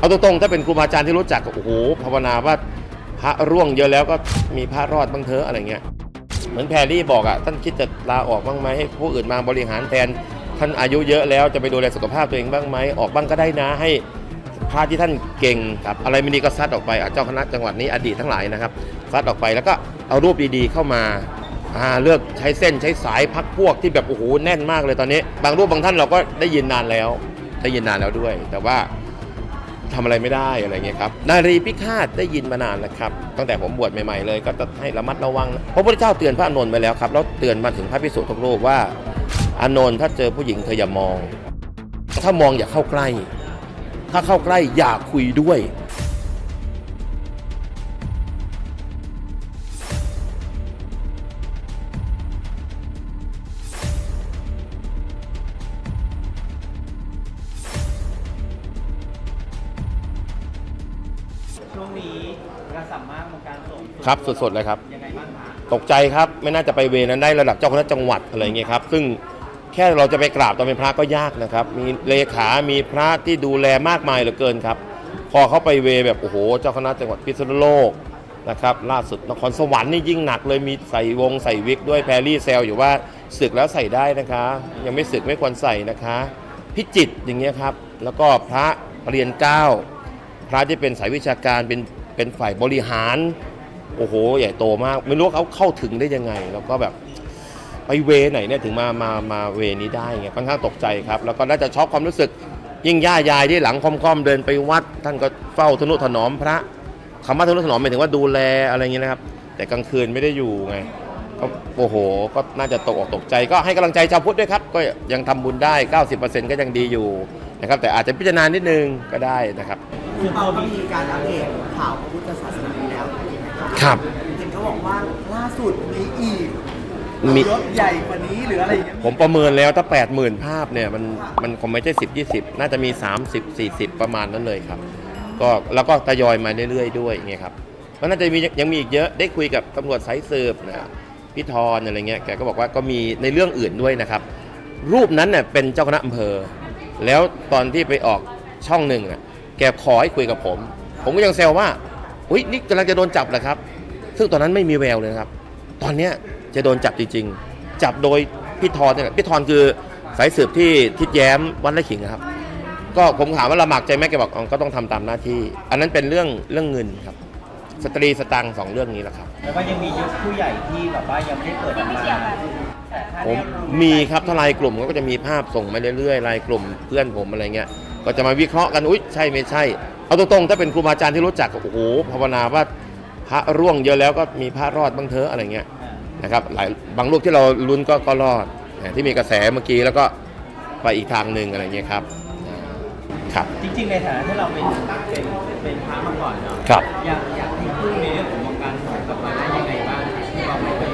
เอาตรงๆถ้าเป็นครูบาอาจารย์ที่รู้จักก็โอ้โหภาวนาว่าพระร่วงเยอะแล้วก็มีพระรอดบ้างเถอะอะไรเงี้ยเหมือนแพรรี่บอกอะ่ะท่านคิดจะลาออกบ้างไหมให้ผู้อื่นมาบริหารแทน ท่านอายุเยอะแล้วจะไปดูแลสุขภาพตัวเองบ้างไหมออกบ้างก็ได้นะให้พระที่ท่านเก่งครับอะไรไม่ดีก็ซัดออกไปเจ้าคณะจังหวัดนี้อดีตทั้งหลายนะครับซัดออกไปแล้วก็เอารูปดีๆเข้ามาเลือกใช้เส้นใช้สายพักพวกที่แบบโอ้โหแน่นมากเลยตอนนี้ บางรูปบางท่านเราก็ได้ยินนานแล้วได้ยินนานแล้วด้วย แต่ว่า ทำอะไรไม่ได้อะไรเงี้ยครับนารีพิฆาตได้ยินมานานแล้วครับตั้งแต่ผมบวชใหม่ๆเลยก็จะให้ระมัดระวังพระพุทธเจ้าเตือนพระอานนท์ไปแล้วครับแล้วเตือนมาถึงพระพิสุทุกรูปว่าอานนท์ถ้าเจอผู้หญิงเธออย่ามอง ถ้ามองอย่าเข้าใกล้ ถ้าเข้าใกล้อย่าคุยด้วย ช่วงนี้กระสัมมากวงการส่งครับสดๆเลยครับ ยังไงบ้างคะตกใจครับไม่น่าจะไปเวรนั้นได้ระดับเจ้าคณะจังหวัดอะไรเงี้ยครับ ซึ่งแค่เราจะไปกราบตอนเป็นพระก็ยากนะครับ มีเลขามีพระที่ดูแลมากมายเหลือเกินครับ พอเขาไปเวรแบบโอ้โห เจ้าคณะจังหวัดพิษณุโลกนะครับล่าสุดนครสวรรค์นี่ยิ่งหนักเลยมีใส่วงใส่วิกด้วยแพรรี่แซลอยู่ว่าศึกแล้วใส่ได้นะคะ ยังไม่ศึกไม่ควรใส่นะคะ พิจิตรอย่างเงี้ยครับ แล้วก็พระเรียนเก้า พระที่เป็นสายวิชาการเป็นเป็นฝ่ายบริหาร โอ้โห ใหญ่โตมาก ไม่รู้ว่าเขาเข้าถึงได้ยังไง แล้วก็แบบไปเวไหนเนี่ยถึงมามามาเวนี้ได้เงี้ยค่อนข้างตกใจครับ แล้วก็น่าจะช็อกความรู้สึก ยิ่งย่ายายที่หลังค่อมๆเดินไปวัด ท่านก็เฝ้าทนุถนอมพระคำว่าทนุถนอมหมายถึงว่าดูแลอะไรเงี้ยนะครับ แต่กลางคืนไม่ได้อยู่ไงก็โอ้โห ก็น่าจะตกออกตกใจ ก็ให้กำลังใจชาวพุทธด้วยครับ ก็ยังทำบุญได้ 90%ก็ยังดีอยู่นะครับ แต่อาจจะพิจารณานิดนึงก็ได้นะครับ คือเราก็มีการอัปเดตข่าวพระพุทธศาสนาอยู่แล้วใช่ไหมครับครับ เห็นเขาบอกว่าล่าสุดมีอีกมีรถใหญ่กว่านี้หรืออะไรอย่างเงี้ยผมประเมินแล้วถ้า 80,000 ภาพเนี่ยมันมันคงไม่ใช่ 10 20 น่าจะมี 30 40 ประมาณนั้นเลยครับ ก็แล้วก็ทยอยมาเรื่อยๆด้วยไงครับก็น่าจะมียังมีอีกเยอะได้คุยกับตำรวจสายสืบนะพี่ทอนอะไรเงี้ยแกก็บอกว่าก็มีในเรื่องอื่นด้วยนะครับ รูปนั้นเน่ยเป็นเจ้าคณะอำเภอ แล้วตอนที่ไปออกช่องหนึ่งน่ะ แกขอให้คุยกับผม ผมก็ยังแซวว่าอุ้ยนี่กำลังจะโดนจับเหรอครับ ซึ่งตอนนั้นไม่มีแววเลยนะครับ ตอนเนี้ยจะโดนจับจริงๆ จับโดยพี่ทอนเนี่ยแหละพี่ทอนคือสายสืบที่ทิดแย้มวัดไร่ขิงนะครับ ก็ผมถามว่าละหมากใจไหมแกบอกอ๋อก็ต้องทำตามหน้าที่ อันนั้นเป็นเรื่องเรื่องเงินครับ สตรีสตังค์สองเรื่องนี้แหละครับ แล้วก็ยังมียุคผู้ใหญ่ที่แบบว่ายังไม่ได้เปิดออกมาแต่ถ้าผมแนวโน้มีครับถ้าไลน์กลุ่มก็จะมีภาพส่งมาเรื่อยๆไลน์กลุ่มเพื่อนผมอะไรเงี้ย ก็จะมาวิเคราะห์กันอุ้ยใช่ไม่ใช่ เอาตรงๆถ้าเป็นครูบาอาจารย์ที่รู้จักก็โอ้โหภาวนาว่าพระร่วงเยอะแล้วก็มีพระรอดบ้างเถอะอะไรเงี้ยอ่านะครับหลายบางรูปที่เราลุ้นก็ก็รอดนะที่มีกระแสเมื่อกี้แล้วก็ไปอีกทางหนึ่งอะไรเงี้ยครับอ่าครับจริงๆในฐานะที่เราเป็นเป็นเป็นพระมาก่อนเนาะครับอยากอยากให้พูดในเรื่องของวงการสงฆ์กับมาได้ยังไงบ้างที่เราไม่เคย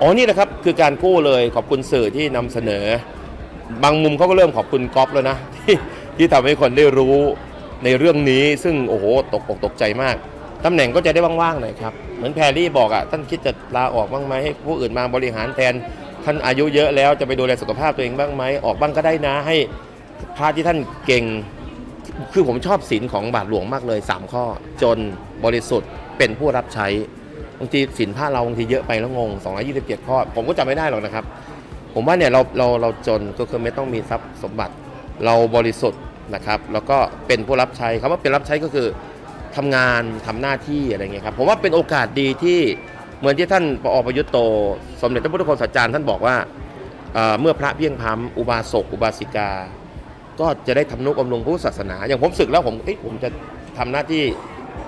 อ๋อนี่นะครับคือการกู้เลยขอบคุณสื่อที่นำเสนอ บางมุมเขาก็เริ่มขอบคุณก๊อฟแล้วนะที่ ที่ทำให้คนได้รู้ในเรื่องนี้ซึ่งโอ้โหตกอกตกใจมากตำแหน่งก็จะได้ว่างๆหน่อยครับ เหมือนแพรรี่บอกอะ่ะท่านคิดจะลาออกบ้างไหมให้ผู้อื่นมาบริหารแทน ท่านอายุเยอะแล้วจะไปดูแลสุขภาพตัวเองบ้างไหมออกบ้างก็ได้นะให้พระที่ท่านเก่ง คือผมชอบศีลของบาทหลวงมากเลย 3 ข้อ จนบริสุทธิ์เป็นผู้รับใช้บางทีศีลพระเราบางทีเยอะไปแล้วงง 227 ข้อ ผมก็จำไม่ได้หรอกนะครับ ผมว่าเนี่ยเราเราเราจนก็คือไม่ต้องมีทรัพย์สมบัติ เราบริสุทธิ์นะครับ แล้วก็เป็นผู้รับใช้คำว่าเป็นรับใช้ก็คือทำงานทำหน้าที่อะไรเงี้ยครับผมว่าเป็นโอกาสดีที่เหมือนที่ท่านปอประยุทธ์โต สมเด็จพระพุทธโฆษาจารย์ท่านบอกว่าเอ่อเมื่อพระเพียงพร้ำอุบาสกอุบาสิกา ก็จะได้ทำนุบำรุงพุทธศาสนา อย่างผมศึกแล้วผมเอ้ยผมจะทำหน้าที่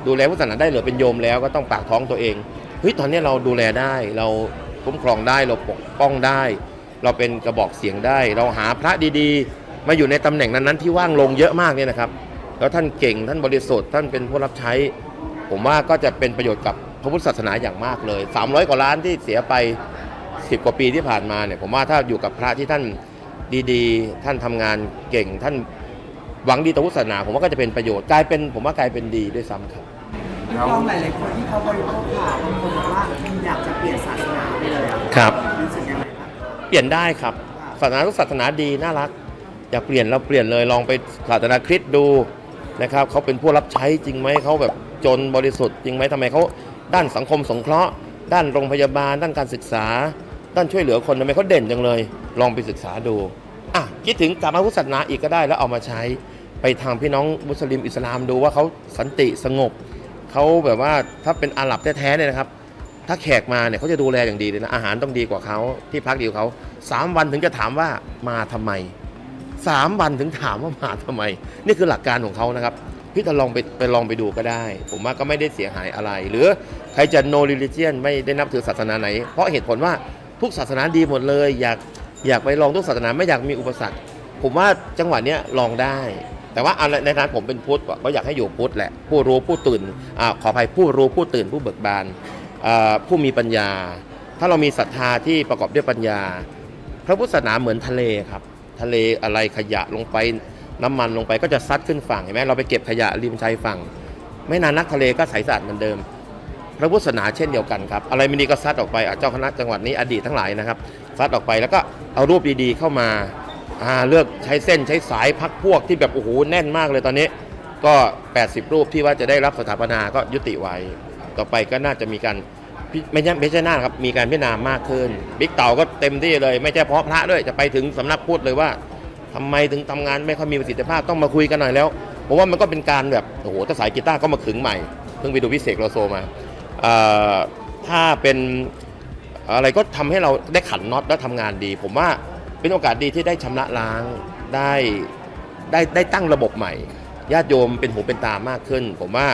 ดูแลพุทธศาสนาได้เหรือเป็นโยมแล้วก็ต้องปากท้องตัวเองเฮ้ยตอนนี้เราดูแลได้เราคุ้มครองได้เราปกป้องได้ เราเป็นกระบอกเสียงได้ เราหาพระดีๆ มาอยู่ในตำแหน่งนั้นๆที่ว่างลงเยอะมากเนี่ยนะครับ แล้วท่านเก่งท่านบริสุทธิ์ท่านเป็นผู้รับใช้ ผมว่าก็จะเป็นประโยชน์กับพระพุทธศาสนาอย่างมากเลย 300 กว่าล้านที่เสียไป 10 กว่าปีที่ผ่านมาเนี่ยผมว่าถ้าอยู่กับพระที่ท่านดีๆ ท่านทำงานเก่งท่านหวังดีต่อพุทธศาสนา ผมว่าก็จะเป็นประโยชน์กลายเป็นผมว่ากลายเป็นดีด้วยซ้ำครับพี่ก้องหลายๆคนที่เขาบริโภคข่าวบางคนบอกว่าอยากจะเปลี่ยนศาสนาไปเลยอะครับรู้สึกยังไงครับเปลี่ยนได้ครับศาสนาทุกศาสนาดีน่ารัก อยากเปลี่ยนเราเปลี่ยนเลยลองไปศาสนาคริสต์ดูนะครับเขาเป็นผู้รับใช้จริงไหมเขาแบบจนบริสุทธิ์จริงไหมทำไมเขาด้านสังคมสงเคราะห์ ด้านโรงพยาบาล ด้านการศึกษา ด้านช่วยเหลือคนทำไมเขาเด่นจังเลย ลองไปศึกษาดูอะคิดถึงกลับมาพุทธศาสนาอีกก็ได้แล้วเอามาใช้ ไปทางพี่น้องมุสลิมอิสลามดูว่าเขาสันติสงบเขาแบบว่าถ้าเป็นอาหรับแท้ๆเนี่ยนะครับ ถ้าแขกมาเนี่ยเขาจะดูแลอย่างดีเลยนะอาหารต้องดีกว่าเขาที่พักดีกว่าเขาสามวันถึงจะถามว่ามาทำไม สามวันถึงถามว่ามาทำไม นี่คือหลักการของเขานะครับ พี่จะลองไปไปลองไปดูก็ได้ ผมว่าก็ไม่ได้เสียหายอะไร หรือใครจะ no religion ไม่ได้นับถือศาสนาไหน เพราะเหตุผลว่าทุกศาสนาดีหมดเลย อยากอยากไปลองทุกศาสนาไม่อยากมีอุปสรรค ผมว่าจังหวะเนี้ยลองได้ แต่ว่าในฐานะผมเป็นพุทธก็อยากให้อยู่พุทธแหละ ผู้รู้ผู้ตื่นอขออภัยผู้รู้ผู้ตื่นผู้เบิกบานผู้มีปัญญา ถ้าเรามีศรัทธาที่ประกอบด้วยปัญญา พระพุทธศาสนาเหมือนทะเลครับ ทะเลอะไรขยะลงไปน้ำมันลงไปก็จะซัดขึ้นฝั่งเห็นไหมเราไปเก็บขยะริมชายฝั่ง ไม่นานนักทะเลก็ใสสะอาดเหมือนเดิม พระพุทธศาสนาเช่นเดียวกันครับ อะไรไม่ดีก็ซัดออกไปเจ้าคณะจังหวัดนี้อดีตทั้งหลายนะครับซัดออกไปแล้วก็เอารูปดีๆเข้ามาเลือกใช้เส้นใช้สายพักพวกที่แบบโอ้โหแน่นมากเลยตอนนี้ ก็ 80 รูปที่ว่าจะได้รับสถาปนาก็ยุติไว้ ต่อไปก็น่าจะมีการ ไม่ใช่ไม่ใช่น่าครับมีการพิจารณามากขึ้นบิ๊กเต่าก็เต็มที่เลย ไม่ใช่เพราะพระด้วยจะไปถึงสำนักพุทธเลยว่าทำไมถึงทำงานไม่ค่อยมีประสิทธิภาพต้องมาคุยกันหน่อยแล้วผมว่ามันก็เป็นการแบบโอ้โหถ้าสายกีตาร์ก็มาขึงใหม่เพิ่งไปดูพิเศษโลโซมาถ้าเป็นอะไรก็ทำให้เราได้ขันน็อตและทำงานดี ผมว่าเป็นโอกาสดีที่ได้ชำระล้างได้ได้ได้ตั้งระบบใหม่ญาติโยมเป็นหูเป็นตามากขึ้น ผมว่า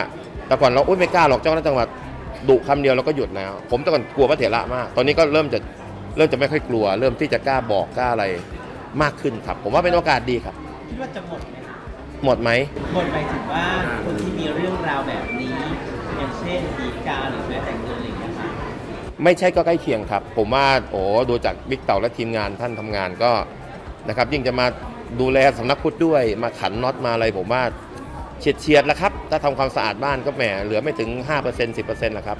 แต่ก่อนเราอุ้ยไม่กล้าหรอกเจ้าคณะจังหวัด ดุคำเดียวเราก็หยุดแล้ว ผมแต่ก่อนกลัวพระเถระมาก ตอนนี้ก็เริ่มจะเริ่มจะไม่ค่อยกลัว เริ่มที่จะกล้าบอกกล้าอะไรมากขึ้นครับ ผมว่าเป็นโอกาสดีครับ คิดว่าจะหมดไหมหมดไหมหมดไปถึงว่าคนที่มีเรื่องราวแบบนี้ อย่างเช่นดีกาหรือแม้แต่เงินอะไรอย่างเงี้ยค่ะไม่ใช่ก็ใกล้เคียงครับ ผมว่าโอ้ดูจากบิ๊กเต่าและทีมงานท่านทำงานก็นะครับยิ่งจะมาดูแลสำนักพุทธด้วยมาขันน็อตมาอะไรผมว่า เฉียดเฉียดๆแล้วครับ ถ้าทำความสะอาดบ้านก็แหมเหลือไม่ถึง 5% 10%แล้วครับ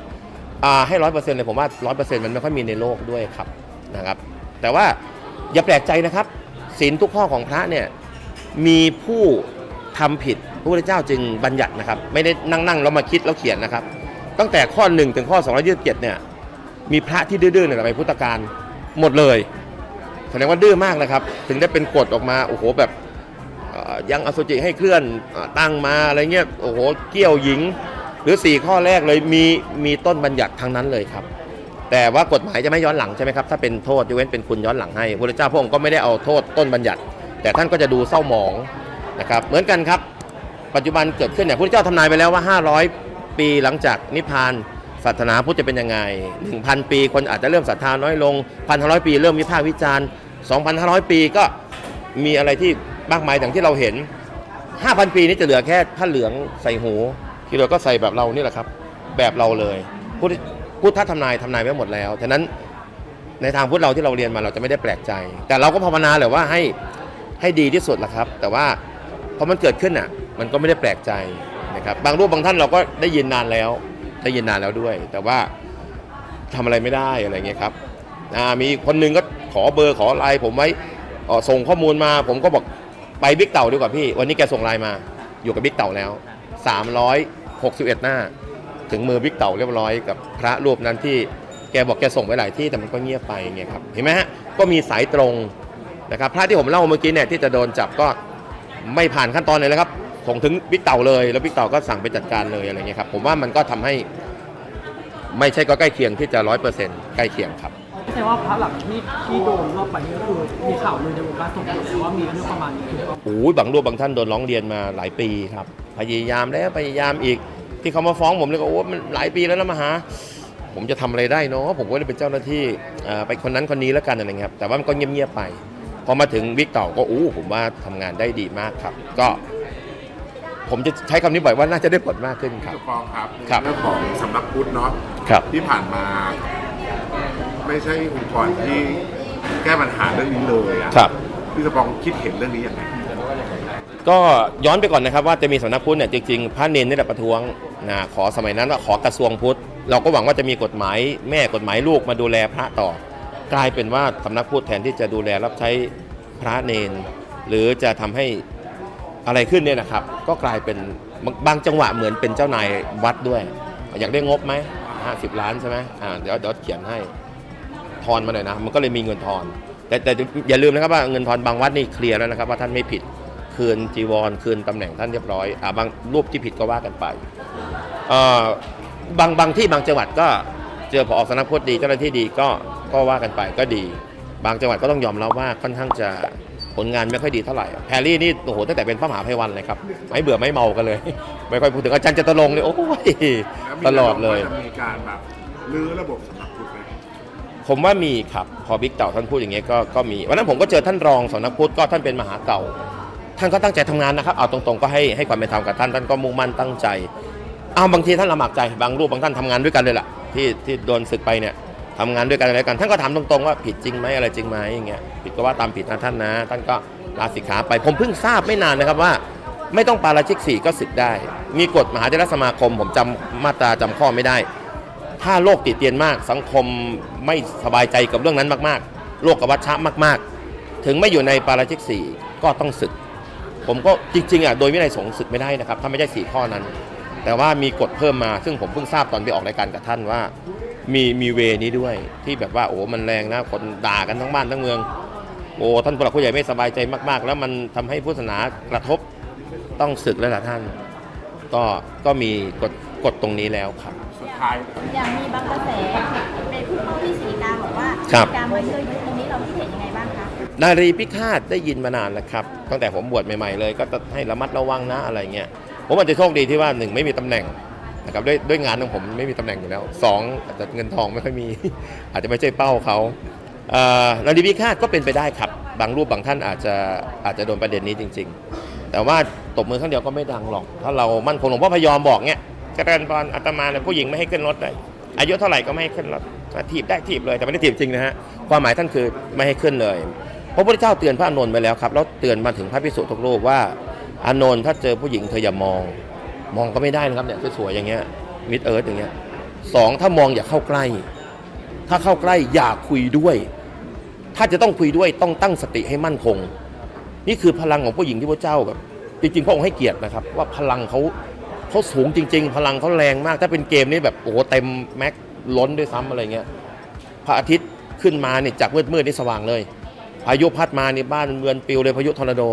อ่าให้ร้อยเปอร์เซ็นต์เลยผมว่าร้อยเปอร์เซ็นต์มันไม่ค่อยมีในโลกด้วยครับนะครับ แต่ว่าอย่าแปลกใจนะครับศีลทุกข้อของพระเนี่ยมีผู้ทำผิดพระพุทธเจ้าจึงบัญญัตินะครับ ไม่ได้นั่งๆแล้วมาคิดแล้วเขียนนะครับ ตั้งแต่ข้อ 1 ถึงข้อ227เนี่ยมีพระที่ดื้อๆในสมัยพุทธกาลหมดเลยแสดงว่าดื้อมากนะครับ ถึงได้เป็นกฎออกมาโอ้โหแบบ ยังอสุจิให้เคลื่อนอตั้งมาอะไรเงี้ยโอ้โหเกี่ยวหญิง หรือ 4 ข้อแรกเลยมีมีต้นบัญญัติทั้งนั้นเลยครับ แต่ว่ากฎหมายจะไม่ย้อนหลังใช่ไหมครับถ้าเป็นโทษยกเว้นเป็นคุณย้อนหลังให้พระเจ้าพระองค์ก็ไม่ได้เอาโทษต้นบัญญัติ แต่ท่านก็จะดูเศร้าหมองนะครับเหมือนกันครับ ปัจจุบันเกิดขึ้นเนี่ยพระเจ้าทำนายไปแล้วว่า 500 ปีหลังจากนิพพานศาสนาพุทธจะเป็นยังไง 1,000 ปีคนอาจจะเริ่มศรัทธาน้อยลง 1,500 ปีเริ่มวิพากษ์วิจารณ์ 2,500 ปีก็มีอะไรที่ มากมายอย่างที่เราเห็น 5,000 ปีนี้จะเหลือแค่ผ้าเหลืองใส่หู ที่เหลือก็ใส่แบบเรานี่แหละครับ แบบเราเลยพุทธพุทธทำนายทำนายไว้หมดแล้วฉะนั้นในทางพุทธเราที่เราเรียนมาเราจะไม่ได้แปลกใจ แต่เราก็ภาวนาแหละว่าให้ให้ดีที่สุดละครับ แต่ว่าพอมันเกิดขึ้นอะ มันก็ไม่ได้แปลกใจนะครับ บางรูปบางท่านเราก็ได้ยินนานแล้ว ได้ยินนานแล้วด้วย แต่ว่าทำอะไรไม่ได้อะไรเงี้ยครับอ่ามีคนหนึงก็ขอเบอร์ขอไลน์ผมไว้ส่งข้อมูลมา ผมก็บอก ไปบิ๊กเต่าดีกว่าพี่ วันนี้แกส่งไลน์มา อยู่กับบิ๊กเต่าแล้ว 361 หน้า ถึงมือบิ๊กเต่าเรียบร้อยกับพระรูปนั้นที่แกบอกแกส่งไปหลายที่แต่มันก็เงียบไปเงี้ยครับเห็นไหมฮะก็มีสายตรงนะครับพระที่ผมเล่าเมื่อกี้เนี่ยที่จะโดนจับก็ไม่ผ่านขั้นตอนเลยแล้วครับส่งถึงบิ๊กเต่าเลยแล้วบิ๊กเต่าก็สั่งไปจัดการเลยอะไรเงี้ยครับผมว่ามันก็ทำให้ไม่ใช่ก็ใกล้เคียงที่จะร้อยเปอร์เซ็นต์ใกล้เคียงครับ ไม่ใช่ว่าพระหลักที่ที่โดนรอบไปนี่ก็คือมีข่าวลือในวงการสงฆ์แต่ว่ามีเรื่องประมาณนี้ถูกต้องโอ้ยบางรูปบางท่านโดนร้องเรียนมาหลายปีครับ พยายามแล้วพยายามอีก ที่เขามาฟ้องผมเลยก็โอ้มันหลายปีแล้วนะมหา ผมจะทำอะไรได้เนาะผมก็เลยเป็นเจ้าหน้าที่เอ่อไปคนนั้นคนนี้แล้วกันอะไรเงี้ยครับแต่ว่ามันก็เงียบๆไป พอมาถึงวิกเต่าก็อู้ผมว่าทำงานได้ดีมากครับ ก็ ผมจะใช้คำนี้บ่อยว่าน่าจะได้ผลมากขึ้นครับผู้องครับครับ เรื่องของสำนักพุทธเนาะครับ ที่ผ่านมา ไม่ใช่องค์กรที่แก้ปัญหาเรื่องนี้เลยอะครับ พี่สปองคิดเห็นเรื่องนี้ยังไง ก็ย้อนไปก่อนนะครับว่าจะมีสำนักพุทธเนี่ยจริงๆพระเนนนี่แหละประท้วงนะขอสมัยนั้นว่าขอกระทรวงพุทธ เราก็หวังว่าจะมีกฎหมายแม่กฎหมายลูกมาดูแลพระต่อ กลายเป็นว่าสำนักพุทธแทนที่จะดูแลรับใช้พระเนน หรือจะทำให้อะไรขึ้นเนี่ยนะครับ ก็กลายเป็นบางบางจังหวะเหมือนเป็นเจ้านายวัดด้วย อยากได้งบไหมห้าสิบล้านใช่ไหมอ่าเดี๋ยวเดี๋ยวเขียนให้ ทอนมาหน่อยนะ มันก็เลยมีเงินทอน แต่แต่อย่าลืมนะครับว่าเงินทอนบางวัดนี่เคลียร์แล้วนะครับว่าท่านไม่ผิดคืนจีวรคืนตำแหน่งท่านเรียบร้อยอ่าบางรูปที่ผิดก็ว่ากันไปเอ่อบางบางที่บางจังหวัดก็เจอพอสำนักพุทธดีเจ้าหน้าที่ดีก็ก็ว่ากันไปก็ดี บางจังหวัดก็ต้องยอมรับว่าค่อนข้างจะผลงานไม่ค่อยดีเท่าไหร่แพรรี่นี่โอ้โหตั้งแต่เป็นพระมหาภัยวันเลยครับไม่เบื่อไม่เมากันเลย ไม่ค่อยพูดถึงอาจารย์จตุรงค์เนี่ยโอ้ยแล้วมีตลอดเลยจะมีการแบบรื้อระบบสำนักพุทธไหม ผมว่ามีครับพอบิ๊กเต่าท่านพูดอย่างเงี้ยก็ก็มีวันนั้นผมก็เจอท่านรองสำนักพุทธก็ท่านเป็นมหาเก่า ท่านก็ตั้งใจทำงานนะครับเอาตรงๆก็ให้ให้ความเป็นธรรมกับท่านท่านก็มุ่งมั่นตั้งใจเอาบางทีท่านละหมากใจบางรูปบางท่านทำงานด้วยกันเลยล่ะที่ที่โดนศึกไปเนี่ยทำงานด้วยกันอะไรกัน ท่านก็ถามตรงๆว่าผิดจริงไหมอะไรจริงไหมอย่างเงี้ยผิดก็ว่าตามผิดนะท่านนะ ท่านก็ลาสิกขาไปผมเพิ่งทราบไม่นานนะครับว่า ไม่ต้องปาราชิกสี่ก็ศึกได้ มีกฎมหาเถรสมาคม ผมจำมาตราจำข้อไม่ได้ ถ้าโรคติดเตียนมากสังคมไม่สบายใจกับเรื่องนั้นมากๆโรคกบวัชชะมาก ๆ ถึงไม่อยู่ในปาราชิกสี่ก็ต้องศึก ผมก็จริงๆอะโดยวินัยสงฆ์ศึกไม่ได้นะครับ ถ้าไม่ใช่สี่ข้อนั้น แต่ว่ามีกฎเพิ่มมา ซึ่งผมเพิ่งทราบตอนไปออกรายการกับท่านว่า มีมีเวนี้ด้วยที่แบบว่าโอ้มันแรงนะคนด่ากันทั้งบ้านทั้งเมืองโอ้ท่านผู้หลักผู้ใหญ่ไม่สบายใจมาก ๆ แล้วมันทำให้พุทธศาสนากระทบต้องศึกแล้วล่ะท่าน ก็ก็มีกฎกฎตรงนี้แล้วครับ สุดท้าย อย่างมีบางกระแสเป็นผู้เข้าที่สีกาบอกว่าครับ การมาเยอะยุตรงนี้เราคิดเห็นยังไงบ้างคะนารีพิฆาตได้ยินมานานแล้วครับตั้งแต่ผมบวชใหม่ๆเลย ก็จะให้ระมัดระวังนะอะไรเงี้ยผมอาจจะโชคดีที่ว่าหนึ่งไม่มีตำแหน่งนะครับด้วยด้วยงานของผมไม่มีตำแหน่งอยู่แล้วสองอาจจะเงินทองไม่ค่อยมี อาจจะไม่ใช่เป้าเขาเอ่อนารีพิฆาตก็เป็นไปได้ครับ บางรูปบางท่านอาจจะอาจจะโดนประเด็นนี้จริง ๆ แต่ว่าตบมือข้างเดียวก็ไม่ดังหรอก ถ้าเรามั่นคงหลวงพ่อพยอมบอกเงี้ย เจริญพรอาตมาเนี่ยผู้หญิงไม่ให้ขึ้นรถเลยอายุเท่าไหร่ก็ไม่ให้ขึ้นรถถีบได้ถีบเลยแต่ไม่ได้ถีบจริงนะฮะความหมายท่านคือไม่ให้ขึ้นเลยพระพุทธเจ้าเตือนพระอานนท์ไปแล้วครับแล้วเตือนมาถึงพระพิสุทุกรูปว่าอานนท์ถ้าเจอผู้หญิงเธออย่ามอง มองก็ไม่ได้นะครับเนี่ยสวยๆอย่างเงี้ยมิดเอิร์ธอย่างเงี้ยสองถ้ามองอย่าเข้าใกล้ ถ้าเข้าใกล้อย่าคุยด้วย ถ้าจะต้องคุยด้วยต้องตั้งสติให้มั่นคง นี่คือพลังของผู้หญิงที่พระเจ้าแบบจริงๆพระองค์ให้เกียรตินะครับ ว่าพลังเขา เขาสูงจริง ๆ พลังเขาแรงมาก ถ้าเป็นเกมนี้แบบโอ้โหเต็มแม็กล้นด้วยซ้ำอะไรเงี้ยพระอาทิตย์ขึ้นมาเนี่ยจากมืดๆนี่สว่างเลยพายุพัดมาในบ้านเรือนปลิวเลยพายุทอร์นาโด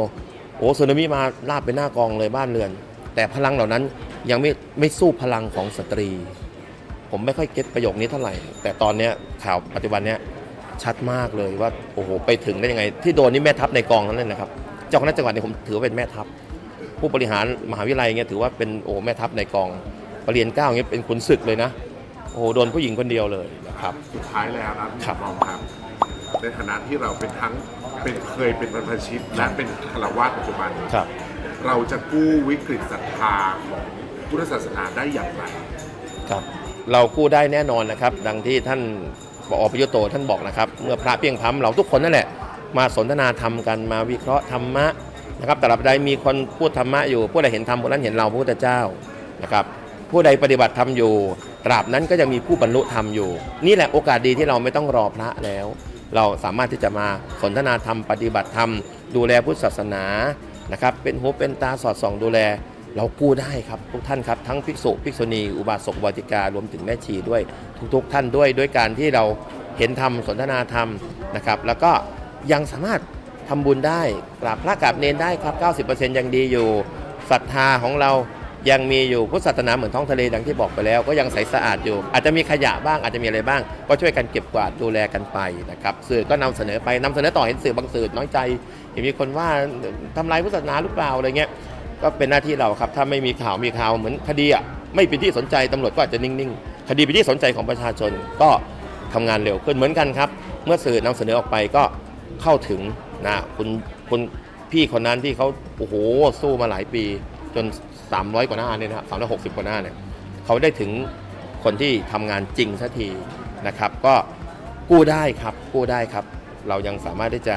โอ้สึนามิมาลาบไปหน้ากองเลยบ้านเรือน แต่พลังเหล่านั้นยังไม่ไม่สู้พลังของสตรี ผมไม่ค่อยเก็ตประโยคนี้เท่าไหร่ แต่ตอนเนี้ยข่าวปัจจุบันเนี้ยชัดมากเลยว่าโอ้โหไปถึงได้ยังไง ที่โดนนี่แม่ทัพในกองนั้นเลยนะครับ เจ้าคณะจังหวัดเนี่ยผมถือว่าเป็นแม่ทัพ ผู้บริหารมหาวิทยาลัยเงี้ยถือว่าเป็นโอ้แม่ทัพในกองปรริญญาเก้าเงี้ยเป็นขุนศึกเลยนะโอ้โหโดนผู้หญิงคนเดียวเลยนะครับ สุดท้ายแล้วนะพี่ครับรองครับ ในฐานะที่เราเป็นทั้งเป็นเคยเป็นบรรพชิต และเป็นคารวาสปัจจุบันครับ เราจะกู้วิกฤตศรัทธาของพุทธศาสนาได้อย่างไรครับเรากู้ได้แน่นอนนะครับ ดังที่ท่านบอประยุทธ์โตท่านบอกนะครับ เมื่อพระเพียงพร้ำเราทุกคนนั่นแหละ มาสนทนาธรรมกันมาวิเคราะห์ธรรมะ นะครับแต่ละใดมีคนพูดธรรมะอยู่ ผู้ใดเห็นธรรมผู้นั้นเห็นเราพระพุทธเจ้านะครับผู้ใดปฏิบัติธรรมอยู่ ตราบนั้นก็ยังมีผู้บรรลุธรรมอยู่ นี่แหละโอกาสดีที่เราไม่ต้องรอพระแล้ว เราสามารถที่จะมาสนทนาธรรม ปฏิบัติธรรม ดูแลพุทธศาสนานะครับเป็นหูเป็นตาสอดส่องดูแล เรากู้ได้ครับทุกท่านครับทั้งภิกษุภิกษุณีอุบาสกอุบาสิการวมถึงแม่ชีด้วยทุกๆ ท่านด้วยด้วยการที่เราเห็นธรรมสนทนาธรรมนะครับแล้วก็ยังสามารถ ทำบุญได้กราบพระกราบเนนได้ครับ 90%ยังดีอยู่ศรัทธาของเรายังมีอยู่พุทธศาสนาเหมือนท้องทะเลดังที่บอกไปแล้ว ก็ยังใสสะอาดอยู่ อาจจะมีขยะบ้างอาจจะมีอะไรบ้าง ก็ช่วยกันเก็บกวาดดูแลกันไปนะครับสื่อก็นำเสนอไปนำเสนอต่อเห็นสื่อบางสื่อน้อยใจเห็นมีคนว่าทำลายพุทธศาสนาหรือเปล่าอะไรเงี้ยก็เป็นหน้าที่เราครับถ้าไม่มีข่าวมีข่าวเหมือนคดีอะไม่เป็นที่สนใจตำรวจก็อาจจะนิ่งๆคดีเป็นที่สนใจของประชาชนก็ทำงานเร็วขึ้นเหมือนกันครับ เมื่อสื่อนำเสนอออกไปก็เข้าถึง นะคุณคุณพี่คนนั้นที่เขาโอ้โหสู้มาหลายปีจน 300 กว่าหน้าเนี่ยนะครับ360กว่าหน้าเนี่ยเขาได้ถึงคนที่ทำงานจริงสักทีนะครับ ก็กู้ได้ครับกู้ได้ครับ เรายังสามารถที่จะ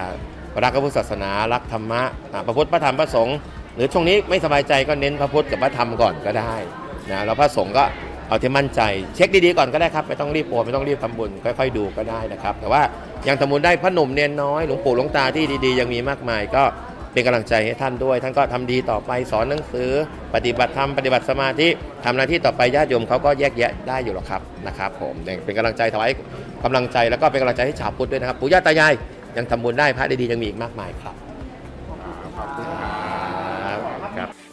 รักพระพุทธศาสนารักธรรมะพระพุทธพระธรรมพระสงฆ์หรือช่วงนี้ไม่สบายใจก็เน้นพระพุทธกับพระธรรมก่อนก็ได้นะแล้วพระสงฆ์ก็ เอาที่มั่นใจเช็คดีๆก่อนก็ได้ครับไม่ต้องรีบโอนไม่ต้องรีบทำบุญค่อยๆดูก็ได้นะครับ แต่ว่ายังทำบุญได้พระหนุ่มเนียนน้อยหลวงปู่หลวงตาที่ดีๆ ยังมีมากมาย ก็เป็นกำลังใจให้ท่านด้วย ท่านก็ทำดีต่อไปสอนหนังสือ ปฏิบัติธรรมปฏิบัติสมาธิทำหน้าที่ต่อไปญาติโยมเขาก็แยกแยะได้อยู่หรอกครับนะครับ ผมเป็นกำลังใจถวายกำลังใจแล้วก็เป็นกำลังใจให้ชาวพุทธด้วยนะครับปู่ย่าตายายยังทำบุญได้พระดีๆยังมีอีกมากมายครับ ขอบคุณครับ ครับ